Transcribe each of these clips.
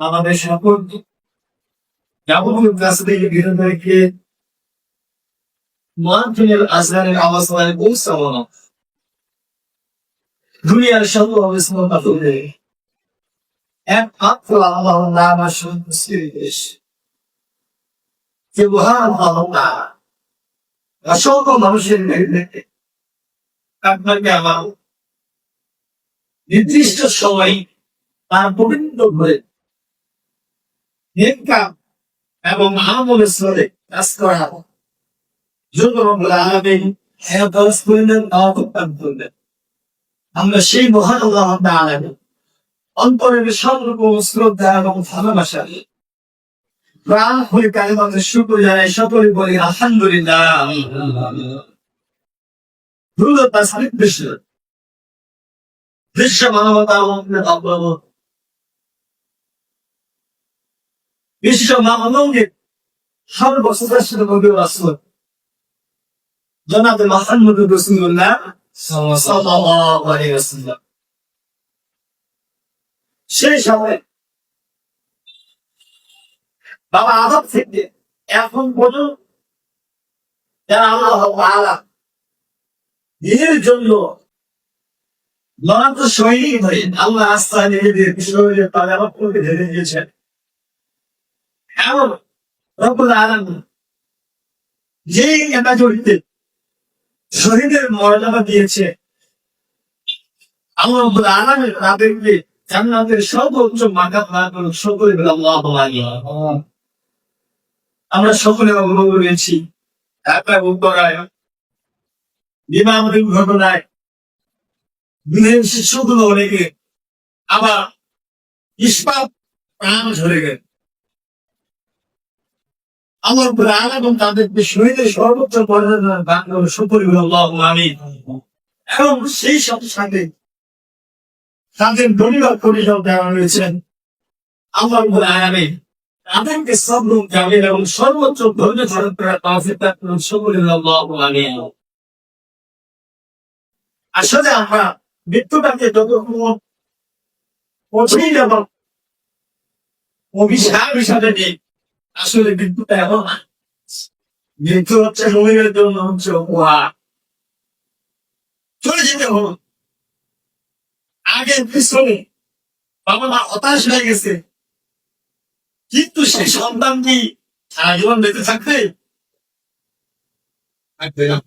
আমাদের সকল যাবতীয় কাজ থেকে বিরত রেখে মহানফিনের আজহারের আওয়াজে পৌঁছানো দুনিয়ার সকল অবস্থা তুলে একমাত্র আল্লাহ নাম আসুন দেশ যে মহান আল্লাহ অসংখ্য মানুষের নেতৃত্বে আপনাকে আমার নির্দিষ্ট সময় তার পবিত্র করে এবং স্তরে কাজ করা জন্য আমরা সেই মহান অন্তরের সর্বরকম শ্রদ্ধা এবং ভালোবাসা। প্রাণ হয়ে কালিমাতে শুক্র জানাই সকলে বলি, আলহামদুলিল্লাহ। Rula tasdik dışı. Dışa manavata Muhammed Allah'ı. Dışa manavata Har basıda şunu bugün aslı. Cenab-ı Muhammed Resulullah sallallahu aleyhi ve sellem. সেই সময় বাবা আদব থেকে এখন পর্যন্ত যারা আল্লাহ আলা দিনের জন্য লড়াতে সৈনিক হয়ে আল্লাহ আস্থা নিজেদের এমন রকুল ক্যাটাগরিতে শহীদের মর্যাদা দিয়েছে, আল্লাহ রব্বুল আলমের তাদেরকে জান্নাতের সর্বোচ্চ মাকাত না করুন। সকলে আল্লাহ আমরা সকলে অগ্রহ রয়েছি। একটা উত্তরায় বিমান দুর্ঘটনায় বিদেশ শিশুগুলো অনেকে আবার ইস্পাত প্রাণ ঝরে গেল। আমার প্রাণ এবং তাদেরকে শহীদের সর্বোচ্চ মর্যাদা সুপরিবার আমি এবং সেই সাথে সাথে তাদের পরিবার পরিষদ দেওয়া রয়েছেন আমার আয়ামে তাদেরকে সব যাবেন এবং সর্বোচ্চ ধৈর্য ধারণ করার তৌফিক সুপরিবার আমি আসলে আমরা মৃত্যুটাকে যতক্ষণ কঠিন এবং অভিশাপ হিসাবে নেই, আসলে মৃত্যুটা এমন মৃত্যু হচ্ছে রোগের জন্য হচ্ছে উপহার। চলে যেতে হবে। আগে পিছনে বাবা মা হতাশ হয়ে গেছে। কিন্তু সেই সন্তানটি সারা জীবন বেঁচে থাকবে?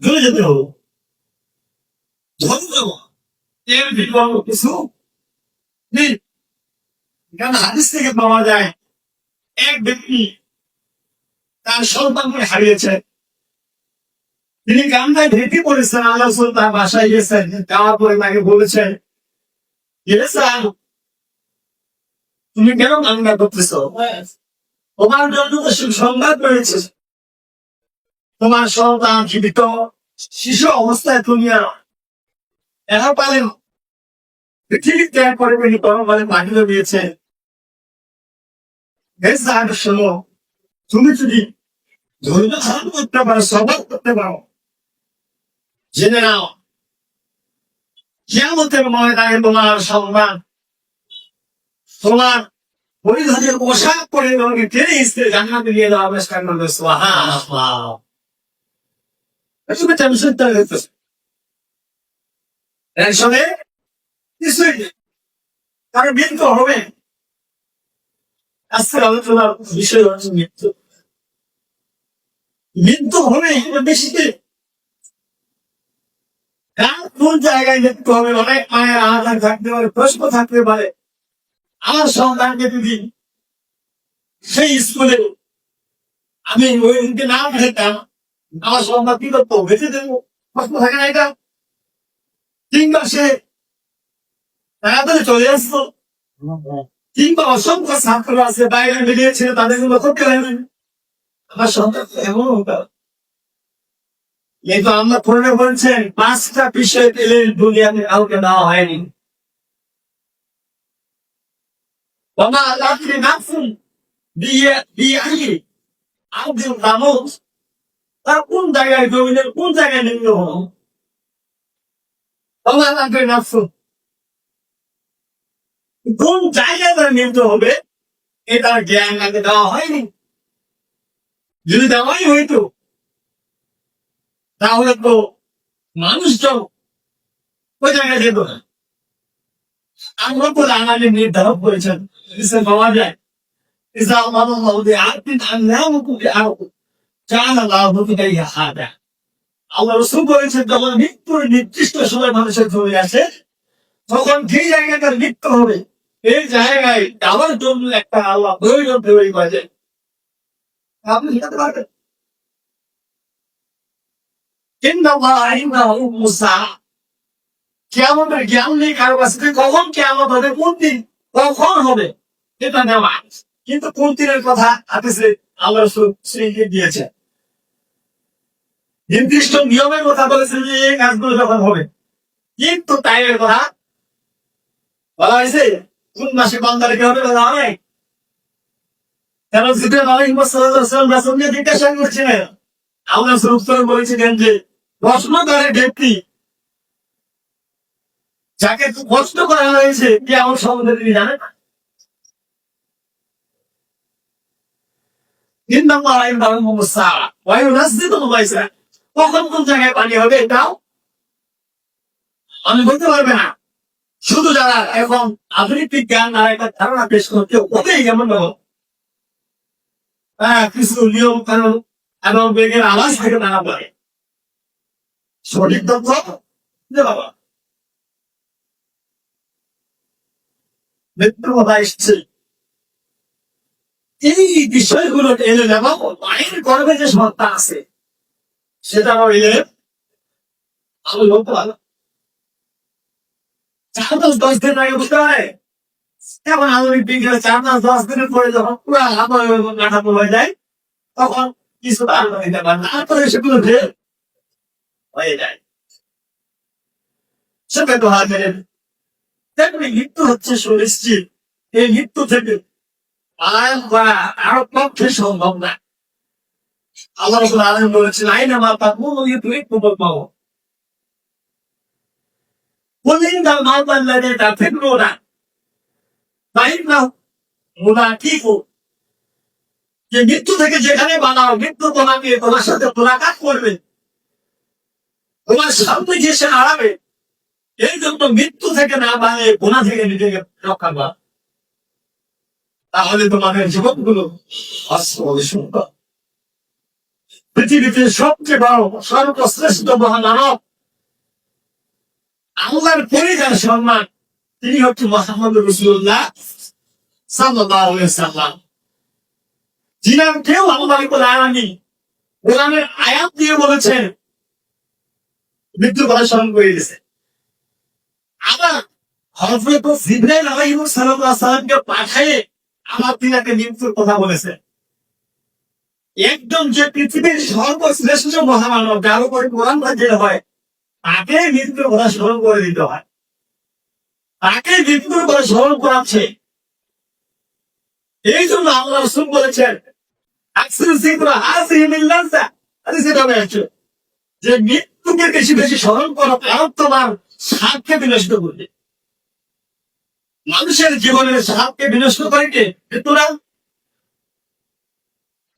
চলে যেতে ধন্য এর বিকল্প কিছু? নেই। কারণ হাদিস থেকে পাওয়া যায়, এক ব্যক্তি তার সন্তানকে হারিয়েছে। তিনি কান্দায় ঢেকে পড়েছেন, আল্লাহ বাসায় গেছেন, যাওয়ার পরে তাকে বলেছেন তুমি কেন কান্না করতেছ? তোমার জন্য তো সুসংবাদ রয়েছে। তোমার সন্তান জীবিত, শিশু অবস্থায় তুমি আর এরা পালেন পৃথিবী ত্যাগ করে বেনি কর্মকালে মাটিতে দিয়েছে বেশ তুমি যদি ধৈর্য ধারণ করতে পারো সবল করতে পারো, জেনে নাও, কিয়ামতের ময়দানে তোমার সম্মান, তোমার পরিধানের পোশাক পরে তোমাকে টেনে ইস্তে জান্নাতে নিয়ে দেওয়া করবে। সোহা তুমি টেনশন তার মৃত্যু হবে। আলোচনার বিষয় হচ্ছে মৃত্যু। মৃত্যু হবে কোন জায়গায় মৃত্যু হবে? অনেক মায়ের আধার থাকতে পারে প্রশ্ন থাকতে পারে। আমার সন্তানকে যদি সেই স্কুলে আমি ওই দিনকে নাম খেতাম, আমার সন্তান কি করতো? বেঁচে দেবো প্রশ্ন থাকে না এটা? কিংবা সে তাড়াতাড়ি চলে আসতো কিংবা অসংখ্য ছাত্র আছে, বাইরে বেরিয়েছিল, তাদের কোনো করতে হয় আমার সন্তান এমন কিন্তু আমরা পড়ে বলছেন, পাঁচটা বিষয় পেলে দুনিয়াতে কাউকে দেওয়া হয়নি। কোন জায়গায় জমিনের কোন জায়গায় নিম্ন আমার লাগবে নাফসু কোন জায়গায় তার নিতে হবে এটার জ্ঞান আগে দেওয়া হয়নি যদি দেওয়াই হইতো তাহলে তো মানুষজন ওই জায়গায় যেত না আমরা তো আনাকে নির্ধারণ করেছেন পাওয়া যায় ইসা আমার মধ্যে আর্থিক আল্লাহ চান আল্লাহ হাদা আল্লাহ রসুল বলেছেন, যখন মৃত্যুর নির্দিষ্ট সময় মানুষের চলে আসে, তখন যে জায়গাটার মৃত্যু হবে এই জায়গায় যাওয়ার জন্য একটা আল্লাহ প্রয়োজন তৈরি করে আপনি পারবেন? জ্ঞান নেই কারও কখন হবে কখন হবে এটা কিন্তু কোন কথা হাতিসে আল্লাহ দিয়েছে নির্দিষ্ট নিয়মের কথা বলেছেন যে এই কাজগুলো যখন হবে। কিন্তু টাইমের কথা বলা হয়েছে কোন মাসে বান্দা রেখে হবে বলা সালাম জিজ্ঞাসা করছিলেন যাকে করা হয়েছে আমার কখন কোন জায়গায় পানি হবে এটাও আমি বলতে পারবে না। শুধু যারা এখন আধুনিক বিজ্ঞান আর একটা ধারণা পেশ করতে ওদের যেমন কিছু নিয়ম কানুন এবং বেগের আওয়াজ থেকে নানা পারে সঠিক তথ্য বাবা মৃত্যু কথা এসছে। এই বিষয়গুলো এলে যাব মায়ের গর্ভে যে সত্তা আছে সেটা হইলে আমি চার মাস দশ দিন আগে বুঝতে পারে এখন চার মাস দশ দিনের পরে যখন পুরো আমার কাঠামো হয়ে যায় তখন কিছু ধারণা দিতে পারে না তারপরে সেগুলো হয়ে যায় সেটা তো হাত মেরে তেমনি মৃত্যু হচ্ছে সুনিশ্চিত এই মৃত্যু থেকে আরও পক্ষে সম্ভব না আল্লাহ রসুল আলম বলেছেন, আইন আমার তুমি প্রবল পাবো বললেন তার মাল তার না না ওরা কি যে মৃত্যু থেকে যেখানে বানাও, মৃত্যু তোমাকে তোমার সাথে মোলাকাত করবে। তোমার সামনে যে সে হারাবে এই জন্য মৃত্যু থেকে না বানিয়ে গোনা থেকে নিজেকে রক্ষা করা। তাহলে তোমাদের জীবনগুলো অস্ত্র সুন্দর পৃথিবীতে সবচেয়ে বড়, সর্বশ্রেষ্ঠ মহামানব। আল্লাহর পরিবার সম্মান, তিনি হচ্ছে মোহাম্মদ রসুল্লাহ সাল্লাহ সাল্লাম যিনার কেউ আল্লাহ আলামী কোরআনের আয়াত দিয়ে বলেছেন মৃত্যু কথা স্মরণ করে দিয়েছে। আবার হজরত জিব্রাইল আলাইহিস সালামকে পাঠিয়ে আমার তিনাকে মৃত্যুর কথা বলেছে একদম যে পৃথিবীর সর্বশ্রেষ্ঠ মহামানব, যার উপরে কোরআন রাজ্যের হয়, তাকে মৃত্যুর কথা স্মরণ করে দিতে হয়। তাকে মৃত্যুর কথা স্মরণ করাচ্ছে। এই জন্য আল্লাহ রসুল বলেছেন যে মৃত্যুকে বেশি বেশি স্মরণ করা কারণ তোমার স্বাদকে বিনষ্ট করবে। মানুষের জীবনের স্বাদকে বিনষ্ট করে কে? মৃত্যুরা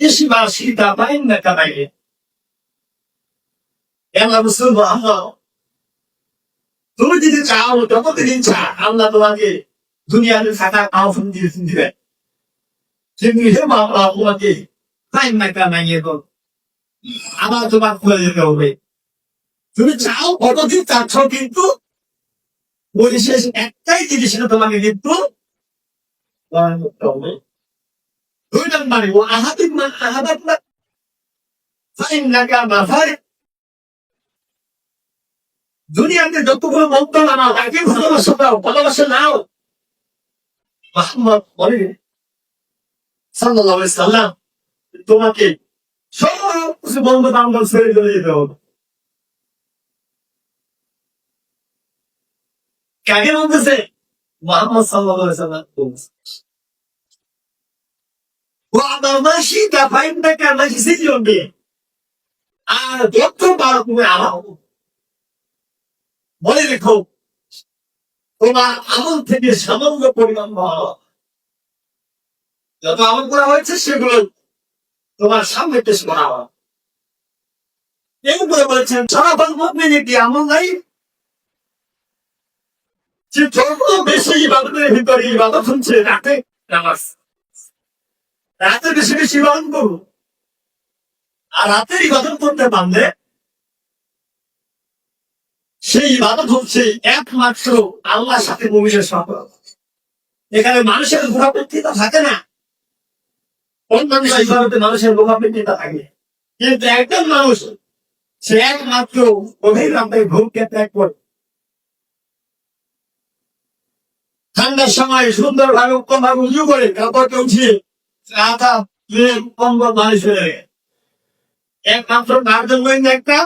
দেশবাসী দাবাইন না কামাইলে আল্লাহ রসুল মোহাম্মদ তুমি যদি চাও, যতদিন চা আল্লাহ তোমাকে দুনিয়াতে থাকা আহ্বান দিয়েছেন দিবে। কিন্তু হে বাবা, তোমাকে টাইম না কামাইয়ে দেব আবার তোমার খুলে যেতে হবে। তুমি চাও কতদিন চাচ্ছ, কিন্তু পরিশেষ একটাই জিনিস তোমাকে কিন্তু নম্বরে ও আহাদিক মান আহাদাত না ফাইন দুনিয়াতে যতগুলো মন্ত্র নাও তাকে ভালোবাসা দাও, ভালোবাসা নাও। মোহাম্মদ বলে আলাইহি সাল্লাম, তোমাকে সব কিছু বন্ধ বান্ধব ছেড়ে চলে যেতে হবে। কাকে বলতেছে? মোহাম্মদ আলাইহি সাল্লাম wamamashi tapaindaka তোমার আমল থেকে সামান্য পরিমাণ যত আমল করা হয়েছে, সেগুলো তোমার সামনে পেশ করা হয়। এরপরে বলেছেন সারাফল মধ্যে যেটি আমল নাই। সে যত বেশি ইবাদতের ভিতরে ইবাদত হচ্ছে, রাতে নামাজ। রাতে বেশি বেশি ইবাদত করব। আর রাতের ইবাদত করতে পারলে সেই ইবাদত হচ্ছে একমাত্র আল্লাহর সাথে মুমিনের সম্পর্ক। এখানে মানুষের ঘোরাপেক্ষিতা থাকে না। অন্যান্য ইবাদতে মানুষের ঘোরাপেক্ষিতা থাকে। কিন্তু একজন মানুষ, সে একমাত্র গভীর রাতে ত্যাগ করে। ঠান্ডার সময় সুন্দর ভাবে উত্তম ভাবে উঁচু করে কাপড়কে উঠিয়ে হয়ে যায় একমাত্র একটা।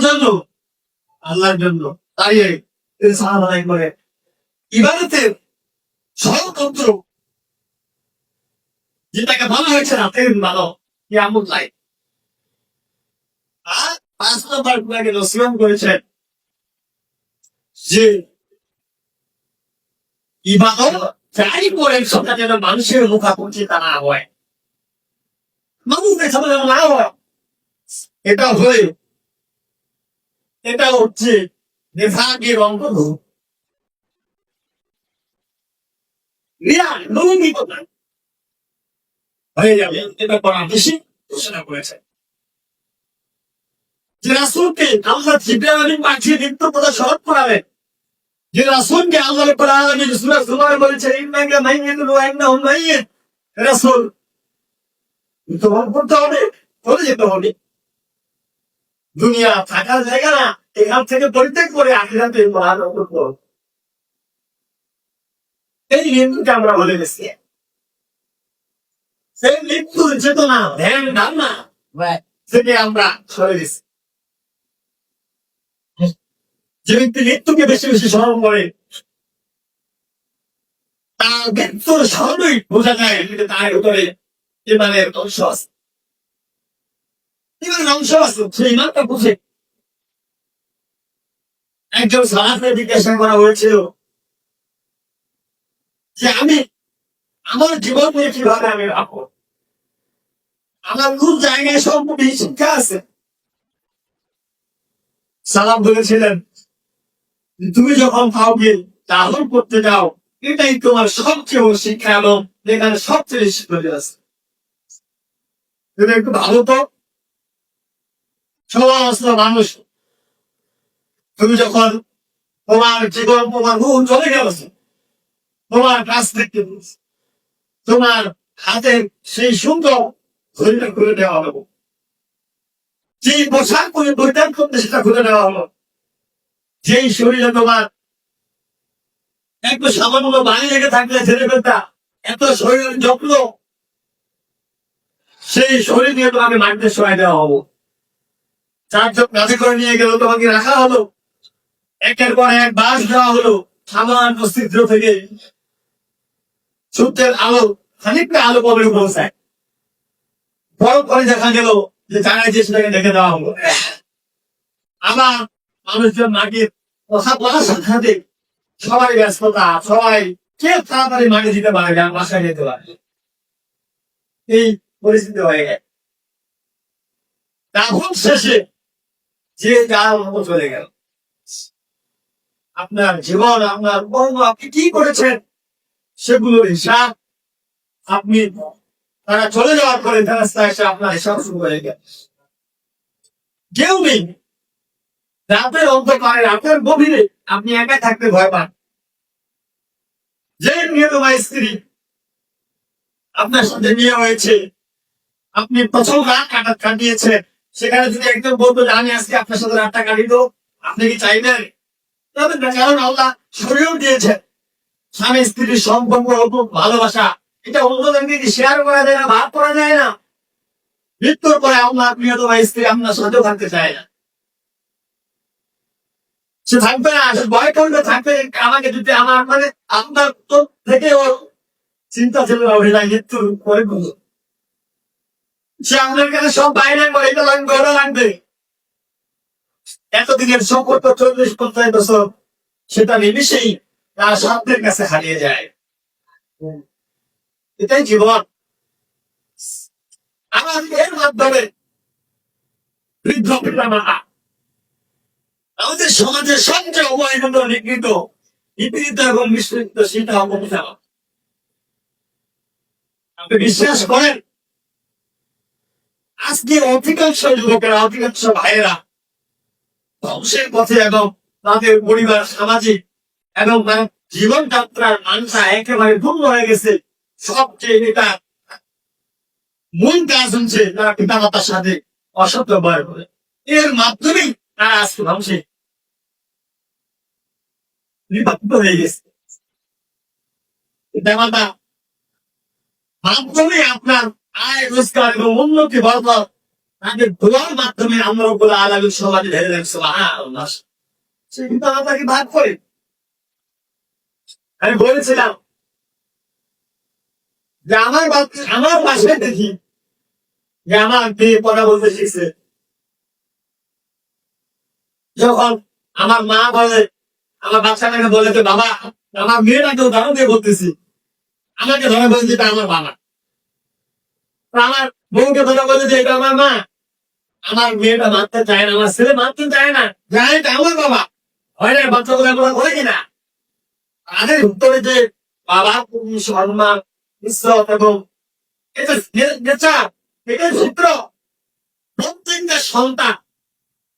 জন্য? আল্লাহর জন্য। তাই করে। ইবাদতের যেটাকে ভালো হয়েছে রাতের ভালো। কি আমল নাই। আর পাঁচ নম্বর গুলাকে রসিয়ন করেছেন যে ইবাদত যাই করে সেটা যেন মানুষের মুখাপুখি তা না হয়। সামনে যেন না হয়। এটা হয়ে, এটা হচ্ছে নেশাকের অন্তর্ভুক্ত হয়ে যাবে এটা করা বেশি ঘোষণা করেছে। যে আল্লাহ আলামিন পাঠিয়ে নিত্য কথা স্মরণ করাবেন যে রাসুলকে আল্লাহ রাব্বুল আলামিন সূরা জুমার বলেছে ইন্নাকা মাইয়িতুন ওয়া ইন্নাহুম মাইয়িত। রাসূল তোমার করতে হবে চলে যেতে হবে। দুনিয়া থাকার জায়গা না এখান থেকে পরিত্যাগ করে আখিরাতে মহানন্দ এই মৃত্যুকে আমরা বলে গেছি। সেই মৃত্যুর চেতনা ধ্যান ধারণা থেকে আমরা সরে গেছি। যে ব্যক্তি মৃত্যুকে বেশি বেশি স্মরণ করে, তার মৃত্যুর স্মরণই বোঝা যায় যে তার উপরে ইমানের অংশ আছে। ইমানের অংশ আছে, সেই ইমানটা বুঝে। একজন সাহায্যে জিজ্ঞাসা করা হয়েছিল যে আমি আমার জীবন নিয়ে কীভাবে আমি রাখব? আমার কোন জায়গায় সম্পূর্ণ শিক্ষা আছে? সালাম বলেছিলেন তুমি যখন কাউকে তাহল করতে যাও এটাই তোমার সবচেয়ে শিক্ষা এবং এখানে সবচেয়ে বেশি তৈরি আছে। তুমি একটু ভালো তো? সমস্ত মানুষ। তুমি যখন তোমার জীবন, তোমার মন চলে গেছে তোমার কাছ থেকে তোমার হাতে সেই সুন্দর ঘড়িটা খুলে দেওয়া হলো। যে পোশাক করে পরিধান করতে সেটা খুলে দেওয়া হলো। যেই শরীরে তোমার একটু সামান্য বাড়ি লেগে থাকলে ফেলতা এত শরীরের যত্ন, সেই শরীর নিয়ে তোমাকে মাটিতে শোয়াই দেওয়া হব। চারজন কাছে করে নিয়ে গেল, তোমাকে রাখা হলো। একের পর এক বাস দেওয়া হলো সামান্য ছিদ্র থেকে। সূর্যের আলো খানিকটা আলো কবে পৌঁছায় বড় পরে দেখা গেল যে জায়গায় যে সেটাকে দেখে দেওয়া হলো। আবার মানুষজন মাটির কথা সাথে সাথে সবাই ব্যস্ততা, সবাই কে তাড়াতাড়ি দিতে পারে যেতে পারে এই পরিস্থিতি হয়ে গেছে। তখন শেষে যে মতো চলে গেল। আপনার জীবন, আপনার কর্ম আপনি কি করেছেন সেগুলোর হিসাব আপনি তারা চলে যাওয়ার পরে ফেরাস্তা এসে আপনার হিসাব শুরু হয়ে গেল কেউ নেই। রাতের অন্ধকারে রাতের গভীরে আপনি একা থাকতে ভয় পান। যে মেয়ে তোমার স্ত্রী আপনার সাথে বিয়ে হয়েছে আপনি প্রথম রাত কাটা কাটিয়েছেন সেখানে যদি একজন বলতো আমি আজকে আপনার সাথে রাতটা দেবো আপনি কি চাইবেন? না, কারণ আল্লাহ শরীর দিয়েছেন স্বামী স্ত্রীর সম্পর্ক ভালোবাসা এটা অন্যজনকে কি শেয়ার করা যায় না ভাগ করা যায় না? মৃত্যুর পরে আল্লাহ প্রিয়তম স্ত্রী আপনার সাথেও থাকতে চায় না। সে থাকবে ভয় করলে থাকবে আমাকে যদি আমার মানে আপনার তো থেকে ওর চিন্তা ছিল না সে কাছে সব বাইরে লাগবে লাগবে। এতদিনের সম্পর্ক চল্লিশ, পঞ্চাশ বছর, সেটা নিমিশেই তার স্বার্থের কাছে হারিয়ে যায়। এটাই জীবন। আমার এর মাধ্যমে বৃদ্ধ পিতা মাতা আমাদের সমাজের সবচেয়ে অবহেলিত নিগৃহীত নিপীড়িত এবং মিশ্রিত সেটা অবস্থা আপনি বিশ্বাস করেন? আজকে অধিকাংশ যুবকেরা, অধিকাংশ ভাইয়েরা ধ্বংসের পথে এবং তাদের পরিবার, সামাজিক এবং জীবনযাত্রার মানসা একেবারে ভুল হয়ে গেছে। সবচেয়ে এটা মূল কাজ হচ্ছে তারা পিতা মাতার সাথে অসৎ ব্যবহার করে। এর মাধ্যমেই আজকে ধ্বংসে নিবদ্ধ হয়ে গেছে পিতা মাধ্যমে আপনার আয় রোজগার এবং উন্নতি বরকত তাদের দোয়ার মাধ্যমে আমরা বলে আলাদা সমাজে ধরে রাখছি আল্লাহ সেই পিতা মাতাকে ভাগ করে আমি বলেছিলাম যে আমার আমার পাশে দেখি যে আমার মেয়ে পড়া বলতে শিখছে যখন আমার মা বলে, আমার বাচ্চাটাকে বলে যে, বাবা, আমার মেয়েটাকে উদাহরণ দিয়ে বলতেছি। আমাকে ধরে বলে যে, এটা আমার বাবা। আমার বউকে ধরে বলে যে, এটা আমার মা। আমার মেয়েটা মারতে চায় না, আমার ছেলে মারতে চায় না। যায় এটা আমার বাবা হয় না বাচ্চাগুলো আমরা করে কিনা? তাদের উত্তরে যে, বাবা, তুমি সম্মান, ইজ্জত এবং এটা নেচার, এটা সূত্র। প্রত্যেকটা সন্তান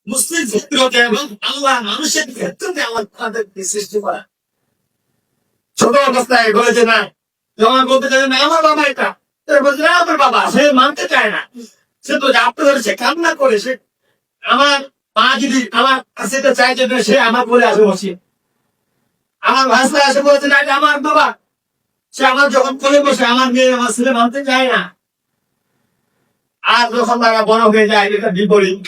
মুসলিম ক্ষেত্রতে এবং আল্লাহ মানুষের ক্ষেত্রতে আল্লাহ তাদেরকে সৃষ্টি করা ছোট অবস্থায় বলেছে না যখন বলতে চাই না, আমার বাবা এটা। বলছে, না, আমার বাবা, সে মানতে চায় না। সে তো জাপতে ধরেছে, কান্না করে সে আমার মা যদি আমার কাছে এটা চাইছে সে আমার বলে আসে বসে। আমার ভাষা আসে, বলেছে, না আমার বাবা। সে আমার যখন কোলে বসে, আমার মেয়ে, আমার ছেলে মানতে চায় না। আর যখন তারা বড় হয়ে যায়, এটা বিপরীত।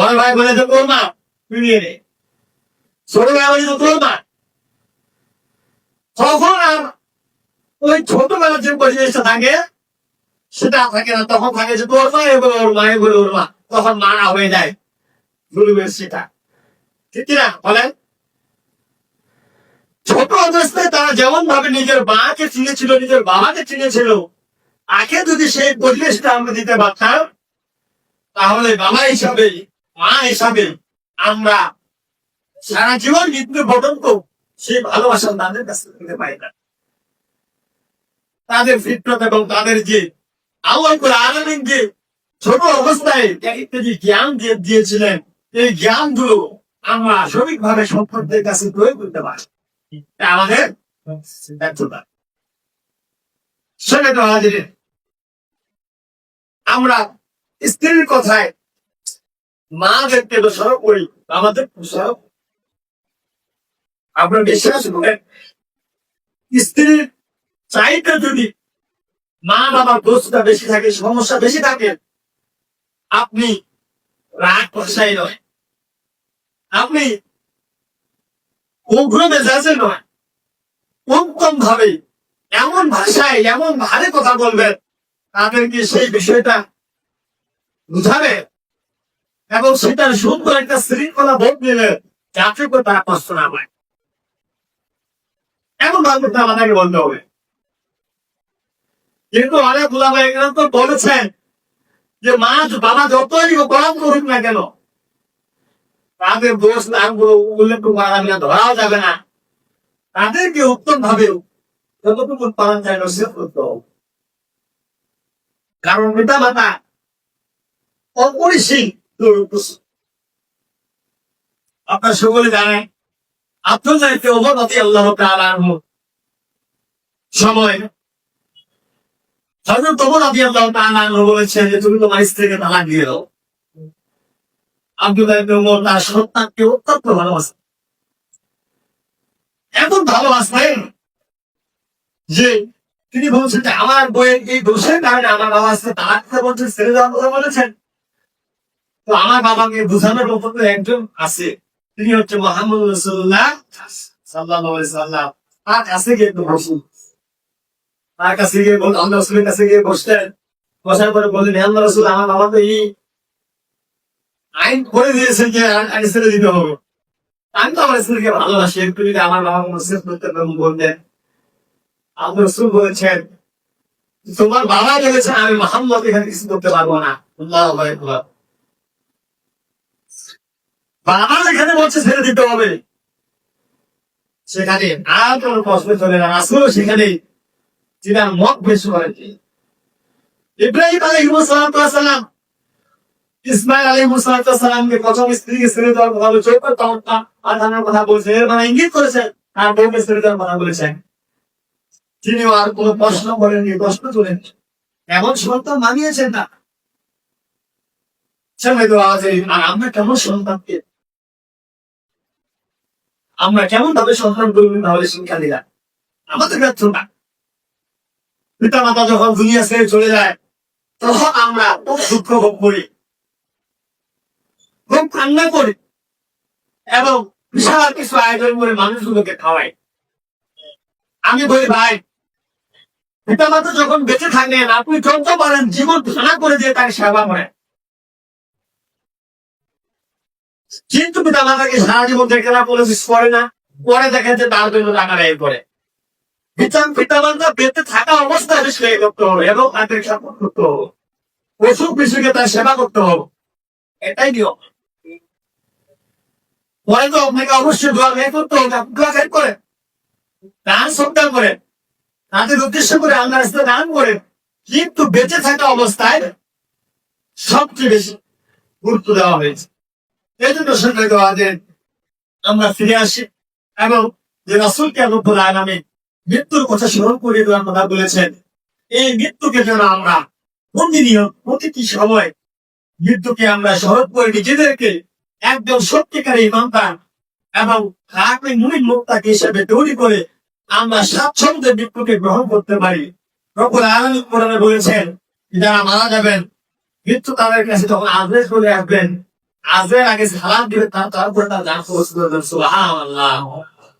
বড় ভাই বলে যে তোর মা নিয়ে নে ছোট ভাই বলে যে তোর মা। তখন আর ওই ছোটবেলার যে পরিবেশটা থাকে, সেটা থাকে না। তখন থাকে যে তোর মা এগুলো ওর মা এগুলো ওর মা। তখন মারা হয়ে যায়। পরিবেশ সেটা। ঠিক কিনা? বলেন। ছোট অবস্থায় তারা যেমন ভাবে নিজের মাকে চিনেছিল, নিজের বাবাকে চিনেছিল, আগে যদি সেই পরিবেশটা আমরা দিতে পারতাম, তাহলে বাবা হিসাবে মা হিসাবে আমরা সারা জীবন মৃত্যু পর্যন্ত সেই ভালোবাসা তাদের কাছে পেতে পাই না। তাদের ফিটনত এবং তাদের যে করে যে ছোট অবস্থায় যে জ্ঞান দিয়ে দিয়েছিলেন, এই জ্ঞানগুলো আমরা সঠিকভাবে সম্পর্কের কাছে প্রয়োগ করতে পারি। আমাদের ব্যর্থতা। সেটা আমরা স্ত্রীর কথায় মা দেখতে দোষারোপ আমাদের আপনার বিশ্বাস করেন স্ত্রীর চাইতে যদি মা বাবার দোষটা বেশি থাকে, সমস্যা বেশি থাকে, আপনি রাগ কষাই নয়। আপনি উগ্র মেজাজে নয়। উত্তম ভাবে, এমন ভাষায়, এমন ভারে কথা বলবেন, তাদেরকে সেই বিষয়টা বুঝাবে এবং সেটার সুন্দর একটা শৃঙ্খলা বোধ দিলে যাতে করে তারা কষ্ট না পায় এমন ভাবে তো আমাদেরকে বলতে হবে। কিন্তু অনেক এখানে তো বলেছেন যে মা বাবা যতই গরম করুক না কেন? তাদের দোষ নামগুলো উল্লেখ করা না ধরাও যাবে না। তাদেরকে উত্তম ভাবে যতটুকু পালন যায় নসিহত করতে কারণ পিতা মাতা অপরিসীম আপনার সকলে জানেন আত্মদায়িত্ব অবনতি আল্লাহ সময়। তালাক সন্তানকে অত্যন্ত ভালোবাসেন যে, তিনি বলছেন আমার বইয়ের এই দোষের কারণে আমার বাবা তার কথা বলছেন, ছেড়ে দেওয়ার কথা বলেছেন। তো আমার বাবাকে বোঝানোর মতো তো একজন আছে। তিনি হচ্ছে মোহাম্মদ রসুল্লাহ সাল্লাহ সাল্লাম। তার কাছে গিয়ে একটু বসুন। তার কাছে গিয়ে আল্লাহ রসুলের কাছে গিয়ে বসতেন বসার পরে বললেন, "হে আল্লাহ রসুল, আমার বাবা তো এই আইন করে দিয়েছেন যে আইন ছেড়ে দিতে হবে। আমি তো আমার স্ত্রীকে ভালোবাসি। একটু যদি আমার বাবা শেষ করতে পারেন বলতেন আল্লাহ রসুল বলেছেন, তোমার বাবা বলেছেন আমি মোহাম্মদ এখানে কিছু করতে পারব না। আল্লাহ। বাবা যেখানে বলছে ছেড়ে দিতে হবে। সেখানে আর কোন প্রশ্ন চলে না। আসলেও সেখানে যেটা মত বেশ করেছে ইব্রাহিম আলী সালাম ইসমাইল আলী সালামকে প্রথম স্ত্রীকে ছেড়ে দেওয়ার কথা বলছে। ওই তখন আধানের কথা বলছে। এর মানে ইঙ্গিত করেছেন আর বউকে ছেড়ে দেওয়ার কথা বলেছেন তিনি আর কোন প্রশ্ন করেননি, প্রশ্ন তোলেন এমন সন্তান মানিয়েছেন না। ছেলে তো আজ আর আমরা কেমন সন্তানকে আমরা কেমন ভাবে সন্তান করবি তাহলে শিক্ষা দিলাম আমাদের ব্যর্থতা পিতা মাতা যখন দুনিয়া ছেড়ে চলে যায়, তখন আমরা খুব দুঃখ ভোগ করি। খুব কান্না করি। এবং বিশাল কিছু আয়োজন করে মানুষগুলোকে খাওয়াই। আমি বলি, ভাই পিতা মাতা যখন বেঁচে থাকেন, আপনি যত পারেন জীবন ভাড়া করে দিয়ে তার সেবা করেন। কিন্তু পিতা মাতাকে সারা জীবন দেখে না করে না, পরে দেখেন যে তার জন্য টাকা ব্যয় করে। তাদের আপনাকে অবশ্যই করতে হবে করেন। তাদের উদ্দেশ্য করে আল্লাহ রাস্তায় দান করেন। কিন্তু বেঁচে থাকা অবস্থায় সবচেয়ে বেশি গুরুত্ব দেওয়া হয়েছে। এই জন্য দেওয়াদের আমরা ফিরে আসি। এবং যে রাসুলকে রব্বুল আলমী মৃত্যুর কথা স্মরণ করিয়ে দেওয়ার কথা বলেছেন, এই মৃত্যুকে যেন আমরা প্রতিনিয়ত, প্রতিটি সময় মৃত্যুকে আমরা স্মরণ করে, নিজেদেরকে একদম সত্যিকারী ইমানদার এবং খারাপের মুমিন মুক্তাকে হিসেবে তৈরি করে আমরা স্বাচ্ছন্দ্যে মৃত্যুকে গ্রহণ করতে পারি। রব্বুল আলমী কোরআনে বলেছেন, যারা মারা যাবেন, মৃত্যু তাদের কাছে তখন আদেশ বলে আসবেন আজের আগে সালাম দিবে তার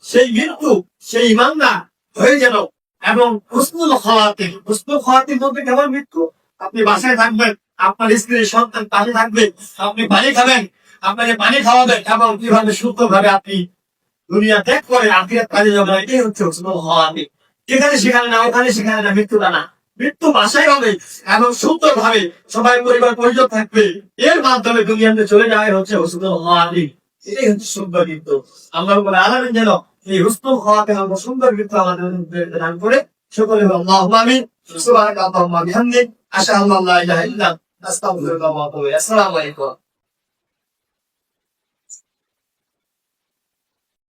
সেই মৃত্যু, সেই ইমানদার হয়ে যেন এবং হুসনুল খাওয়াতে হুসনুল খাওয়াতির মধ্যে কেমন মৃত্যু? আপনি বাসায় থাকবেন, আপনার স্ত্রীর সন্তান পাশে থাকবে, আপনি পানি খাবেন, আপনাকে পানি খাওয়াবেন এবং কীভাবে শুদ্ধ ভাবে আপনি দুনিয়া ত্যাগ করে আখিরাত কাজে যাবেন, এটাই হচ্ছে হুসনুল খাওয়াতি যেখানে সেখানে না, ওখানে সেখানে না, মৃত্যুটা না। মৃত্যু বাসায় হবে। এবং সুন্দর ভাবে সবাই পরিবার পরিজন থাকবে। এর মাধ্যমে দুনিয়াতে চলে যাওয়াই হচ্ছে হুসনুল আলী এটাই হচ্ছে সুন্দর মৃত্যু আল্লাহ বলে আলামিন যেন এই হুসনুল হওয়াকে আমরা সুন্দর মৃত্যু আমাদের দান করে সকলে আল্লাহ আমিন। সুবহানাকা আল্লাহ বিহামদিক। আশহাদু আল্লা ইলাহা আসসালামু আলাইকুম।